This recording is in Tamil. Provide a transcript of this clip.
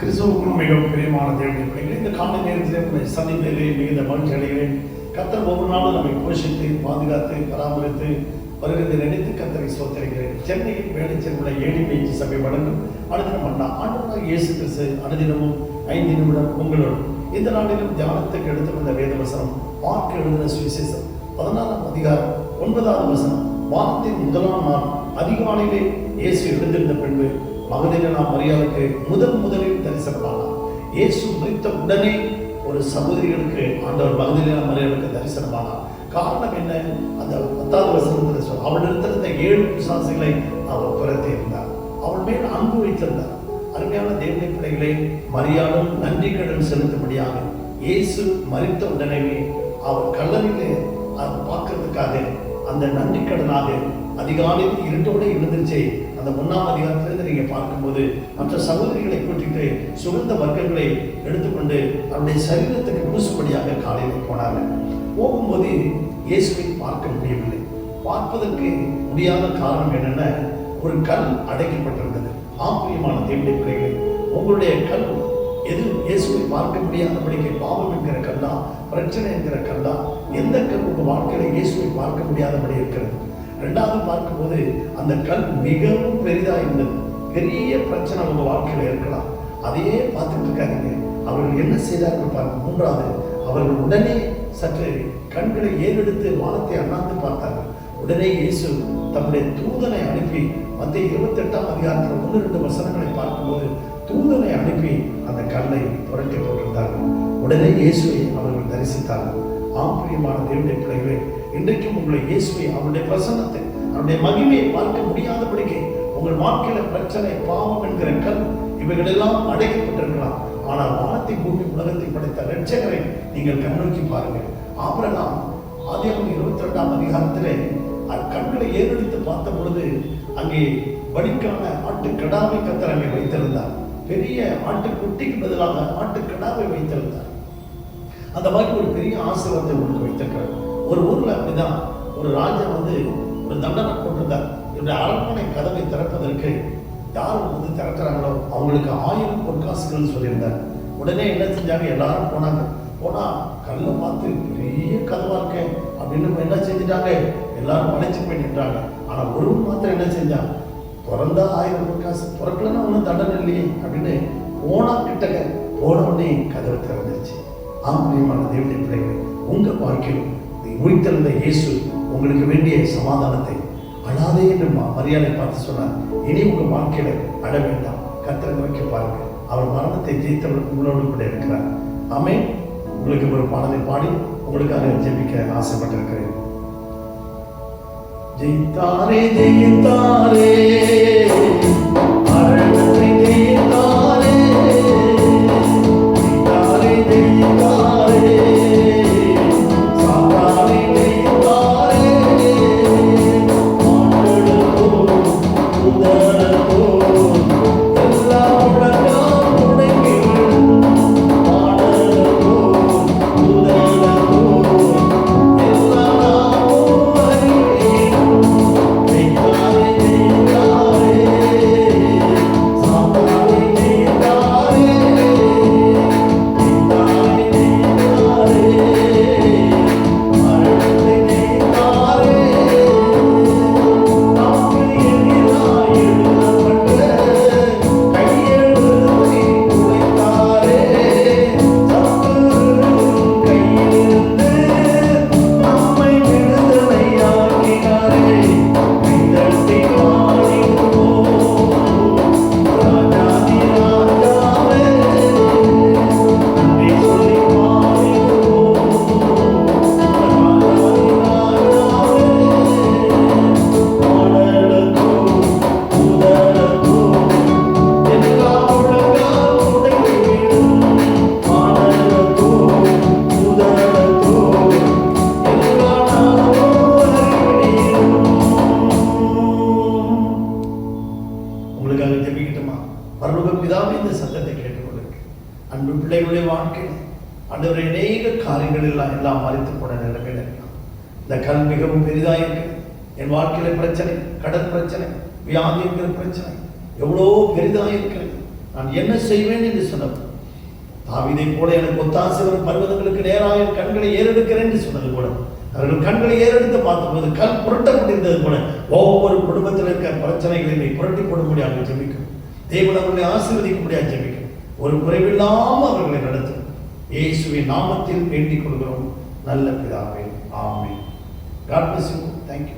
கிறிஸ்துவுக்கும் மிகவும் பிரியமான பிள்ளைகளே இந்த காலை நேரத்திலே உங்களை சந்திப்பதிலே மிகுந்த மகிழ்ச்சி அடைகிறேன். கத்தர் ஒவ்வொரு நாளும் நம்மை போஷித்து பாதுகாத்து பராமரித்து வருகிறதை நினைத்து கத்தரை சோத்தரிக்கிறேன் சென்னையில் வேலைச்சல் உள்ள ஏழி பேச்சு சபை வழங்கும் அடுத்த மன்னா ஆண்டவராக இயேசு கிறிஸ்து அனுதினமும் ஐந்து நிமிடம் உங்களோடு. இந்த நாளிலும் தியானத்துக்கு எடுத்துக்கொண்ட வேதவசனம் பார்க்க எழுதின சுவிசேஷம் பதினாறாம் அதிகாரம் ஒன்பதாவது வசனம் வாரத்தின் முதலாம் நாள் அதிகாலையிலே இயேசு எழுந்திருந்த பின்பு மகதினா மரியாதைக்கு முதன் முதலில் தரிசனமானார் இயேசு மறித்த உடனே ஒரு சகோதரிகளுக்கு ஆண்டவர் மகதினா மரியாதைக்கு தரிசனமானார் காரணம் என்ன? அந்த பத்தாவது வசனத்தில் சொல் அவள் இருந்த ஏழு விசுவாசிகளை அவர் குறைத்தே இருந்தார். அவள் மேல் அன்பு வைத்திருந்தார். அருமையான தேவனை பிள்ளைகளை மரியாதும் நன்றி கடன் செலுத்தும்படியாக இயேசு மறித்த உடனே அவர் கல்லறையிலே அதை பார்க்கறதுக்காக அந்த நன்றி கடனாக அதிகாலையில் இருட்டோட இருந்துச்சு அந்த ஒன்றாம் அதிகாரத்திலிருந்து நீங்க பார்க்கும்போது மற்ற சகோதரிகளை கூட்டிட்டு சுகந்த வர்க்கங்களை எடுத்துக்கொண்டு அவருடைய சரீரத்துக்கு பூசும்படியாக காலையில் போனாங்க. போகும்போது இயேசுவை பார்க்க முடியவில்லை. பார்ப்பதற்கு முடியாத காரணம் என்னென்ன ஒரு கல் அடைக்கப்பட்டிருந்தது. ஆப்பிரியமான தேவனுடைய பிள்ளைகள் உங்களுடைய கல் எது? இயேசுவை பார்க்க முடியாதபடிக்கு பாவம் என்கிற கல்லா பிரச்சனை என்கிற கல்லா எந்த கல் உங்கள் வாழ்க்கையில இயேசுவை பார்க்க முடியாதபடி இருக்கிறது? ரெண்டாவது பார்க்கும்போது அந்த கல் மிகவும் பெரிதாக இருந்தது. பெரிய பிரச்சனை அவங்க வாழ்க்கையில் இருக்கலாம். அதையே பார்த்துட்டு இருக்காதீங்க. அவர்கள் என்ன செய்தார்கள் பார்க்க மூன்றாவது அவர்கள் உடனே சற்று கண்களை ஏறெடுத்து வானத்தை அண்ணாந்து பார்த்தார்கள். உடனே இயேசு தம்முடைய தூதனை அனுப்பி மத்திய இருபத்தி எட்டாம் அதிகாரத்தில் ஒன்று ரெண்டு வசனங்களை பார்க்கும்போது தூதனை அனுப்பி அந்த கல்லை புரட்டி போட்டிருந்தார்கள். உடனே இயேசுவை அவர்கள் தரிசித்தார்கள். ஆம்பிரியமான தேவனுடைய பிள்ளைகளை இன்றைக்கும் உங்களை இயேசுவை அவருடைய பிரசன்னத்தை அவருடைய மகிமையை பார்க்க முடியாதபடிக்கு உங்கள் வாழ்க்கையில பிரச்சனை பாவம் என்கிற கல் இவைகளெல்லாம் அடைக்கப்பட்டிருக்கலாம். ஆனால் வானத்தை பூமி உலகத்தை படைத்த ரட்சகரை நீங்கள் கண்ணோக்கி பாருங்கள். அப்புறம் ஆதியாகம் இருபத்தி ரெண்டாம் அதிகாரத்திலே அக்கண்களை ஏறெடுத்து பார்த்த பொழுது அங்கே வடிக்கான ஆட்டு கடாவை கத்தர் அங்கே வைத்திருந்தார். பெரிய ஆட்டு குட்டிக்கு பதிலாக ஆட்டு கடாவை வைத்திருந்தார். அந்த மாதிரி ஒரு பெரிய ஆசீர்வாதத்தை உங்களுக்கு வைத்திருக்கிறார் ஊர்ல ஒரு ராஜா வந்து ஒரு தண்டனை போட்டிருந்தார் என்னுடைய அரண்மனை கதவை திறப்பதற்கு யார் வந்து திறக்கிறாங்களோ அவங்களுக்கு ஆயிரம் பொற்காசுகள் சொல்லியிருந்தார். உடனே என்ன செஞ்சாங்க? எல்லாரும் போனாங்க. போனா கல்லை பார்த்து பெரிய கதவா இருக்கே அப்படின்னு என்ன செஞ்சுட்டாங்க எல்லாரும் வளைச்சு போய் நின்றாங்க. ஆனா ஒருவன் மாத்திரம் என்ன செஞ்சான் திறந்தா ஆயிரம் பொற்காசு. திறக்கலன்னா ஒன்றும் தண்டனை இல்லையே அப்படின்னு போனா கிட்டக்க போன உடனே கதவு திறந்துருச்சு. ஆம்பிரியமான தேவனுடைய பிள்ளைகள் உங்க வாழ்க்கையில் உயிர்த்தெழுந்த இயேசு உங்களுக்கு வேண்டிய சமாதானத்தை அழாதே என்று மரியாதை பார்த்து சொன்னார். இனி உங்க வாழ்க்கையில அட வேண்டாம். கத்திர நோக்கி பாருங்க. அவர் மரணத்தை ஜெயித்தவர் உங்களோடு கூட இருக்கிறார். ஆமே உங்களுக்கு ஒரு பாடலை பாடி உங்களுக்காக ஜெபிக்க ஆசைப்பட்டிருக்கிறேன். ஜெயித்தாரே ஜெயித்தாரே. பரலோக பிதாவே இந்த சத்தத்தை கேட்டுக்கொள்ளுங்க அன்பு பிள்ளைகளுடைய வாழ்க்கையில் ஆண்டவரை அநேக காரியங்கள் எல்லாம் எல்லாம் மறைத்து போன நிலைமையில் இருக்கலாம் இந்த கல் மிகவும் பெரிதாக இருக்கு. என் வாழ்க்கையில பிரச்சனை கடன் பிரச்சனை வியாதி பிரச்சனை எவ்வளோ பெரிதாக இருக்கிறது நான் என்ன செய்வேன் என்று சொன்னது தாவிதை போல எனக்கு ஒத்தாசை வரும் பர்வதங்களுக்கு நேராக என் கண்களை ஏறெடுக்கிறேன் என்று சொன்னது போல அவர்கள் கண்களை ஏறெடுத்து பார்த்தபோது கண் புரட்ட முடிந்தது போல ஒவ்வொரு குடும்பத்தில் இருக்கிற பிரச்சனைகளை நீ புரட்டி போட அவர்கள் ஜெபிக்கும் தேவன் அவர்களை ஆசீர்வதிக்க முடியாது ஜெபிக்கும் ஒரு குறைவில்லாமல் அவர்களை நடத்தும். இயேசுவின் நாமத்தில் வேண்டிக் கொள்கிறோம். நல்ல பிதாவே ஆமென். God bless you thank you